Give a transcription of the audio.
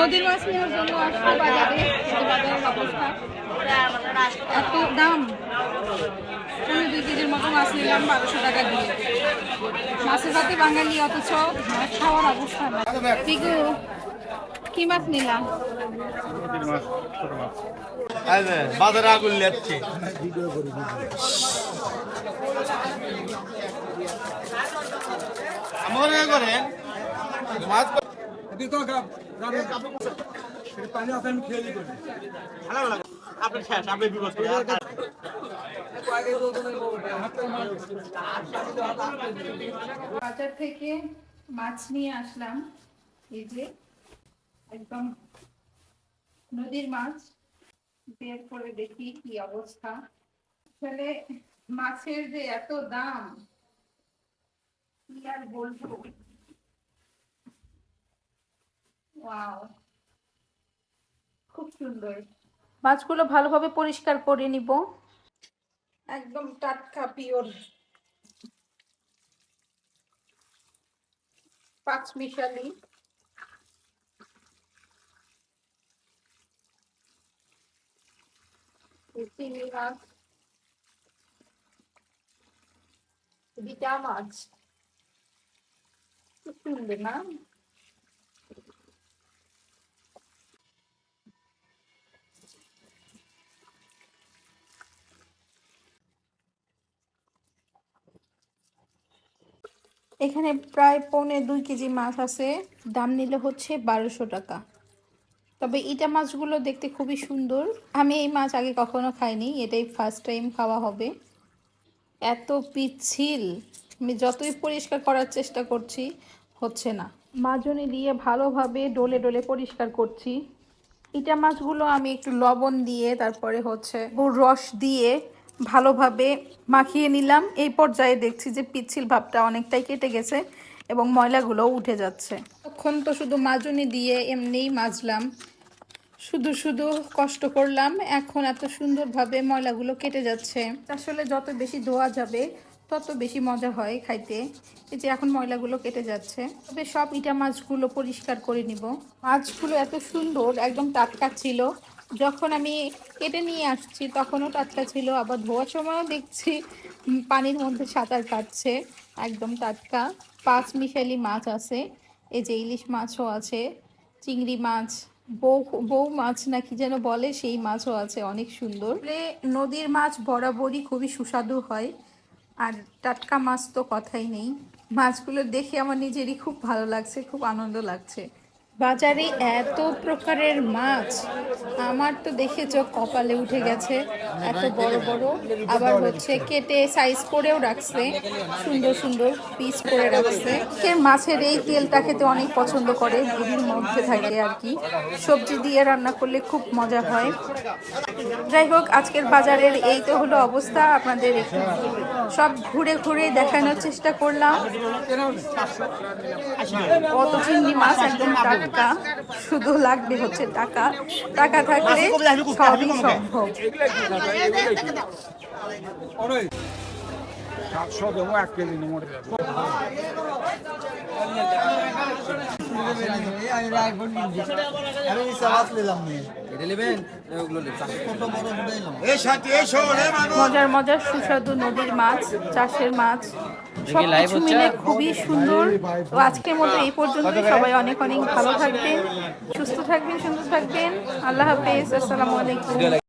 নদীর মাছ নেওয়ার জন্য আসলো বাজারে বাজারের অবস্থা। এত দাম। পনেরো দুই কেজির মতো মাছ নিলাম বারোশো টাকা দিয়ে। মাছের সাথে বাঙালি, অথচ মাছ খাওয়ার অবস্থা না। পিকু কি মাছ নিলাম বাজারে আগুন লেপছে মনে করেন, মাছ করে বাজার থেকে মাছ নিয়ে আসলাম। এই যে একদম নদীর মাছ। বের করে দেখি কি অবস্থা। আসলে মাছের যে এত দাম কি আর বলব? ওয়াও খুব সুন্দর। মাছগুলো ভালোভাবে পরিষ্কার করে নিব। একদম টাটকা পিওর। পাঁচ মিশালি। চিংড়ি মাছ। বিটা মাছ। খুব সুন্দর না? এখানে প্রায় পৌনে দুই কেজি মাছ আছে। দাম নিলে হচ্ছে বারোশো টাকা। তবে ইটা মাছগুলো দেখতে খুবই সুন্দর। আমি এই মাছ আগে কখনো খাইনি, এটাই ফার্স্ট টাইম খাওয়া হবে। এত পিচ্ছিল। আমি যতই পরিষ্কার করার চেষ্টা করছি, হচ্ছে না। মাজনি দিয়ে ভালোভাবে ডলে ডলে পরিষ্কার করছি। ইটা মাছগুলো আমি একটু লবণ দিয়ে, তারপরে হচ্ছে রস দিয়ে ভালোভাবে মাখিয়ে নিলাম। এই পর্যায়ে দেখছি যে পিচ্ছিল ভাবটা অনেকটাই কেটে গেছে এবং ময়লাগুলো উঠে যাচ্ছে। তখন তো শুধু মাজনি দিয়ে এমনিই মাজলাম। শুধু শুধু কষ্ট করলাম। এখন এত সুন্দরভাবে ময়লাগুলো কেটে যাচ্ছে। আসলে যত বেশি ধোয়া যাবে তত বেশি মজা হয় খাইতে। এই যে এখন ময়লাগুলো কেটে যাচ্ছে। তবে সব ইটা মাছগুলো পরিষ্কার করে নিব। মাছগুলো এত সুন্দর একদম টাটকা ছিল। যখন আমি কেটে নিয়ে আসছি, তখনও টাটকা ছিল, আবার ধোয়ার সময়ও দেখছি পানির মধ্যে সাঁতার কাটছে, একদম টাটকা। পাঁচ মিশালি মাছ আছে, এই যে ইলিশ মাছও আছে, চিংড়ি মাছ, বউ বউ মাছ নাকি যেন বলে, সেই মাছও আছে, অনেক সুন্দর। নদীর মাছ বরাবরই খুবই সুস্বাদু হয়, আর টাটকা মাছ তো কথাই নেই। মাছগুলো দেখে আমার নিজেরই খুব ভালো লাগছে, খুব আনন্দ লাগছে। বাজারে এত প্রকারের মাছ, আমার তো দেখে চোখ কপালে উঠে গেছে, এত বড় বড়, আবার হচ্ছে কেটে সাইজ করেও রাখছে, সুন্দর সুন্দর পিস করে রাখছে। কে মাছের এই তেলটা খেতে অনেক পছন্দ করে ভুড়ির মধ্যে থাকে আর কি। সবজি দিয়ে রান্না করলে খুব মজা হয়। যাই হোক, আজকের বাজারের এই তো হলো অবস্থা, আপনাদের একটু সব ঘুরে ঘুরে দেখানোর চেষ্টা করলাম। কত চিংড়ি মাছ, একদম টাটকা শুধু লাগবে হচ্ছে টাকা। টাকা থাকলে সবই সম্ভব। সাতশো দেবো এক কেজি মোটে মজার মজার সুস্বাদু নদীর মাছ চাষের মাছ। সব কিছু মিলে খুবই সুন্দর। তো আজকের মতো এই পর্যন্ত সবাই অনেক অনেক ভালো থাকবেন সুস্থ থাকবেন সুন্দর থাকবেন। আল্লাহ হাফেজ আসসালামু আলাইকুম।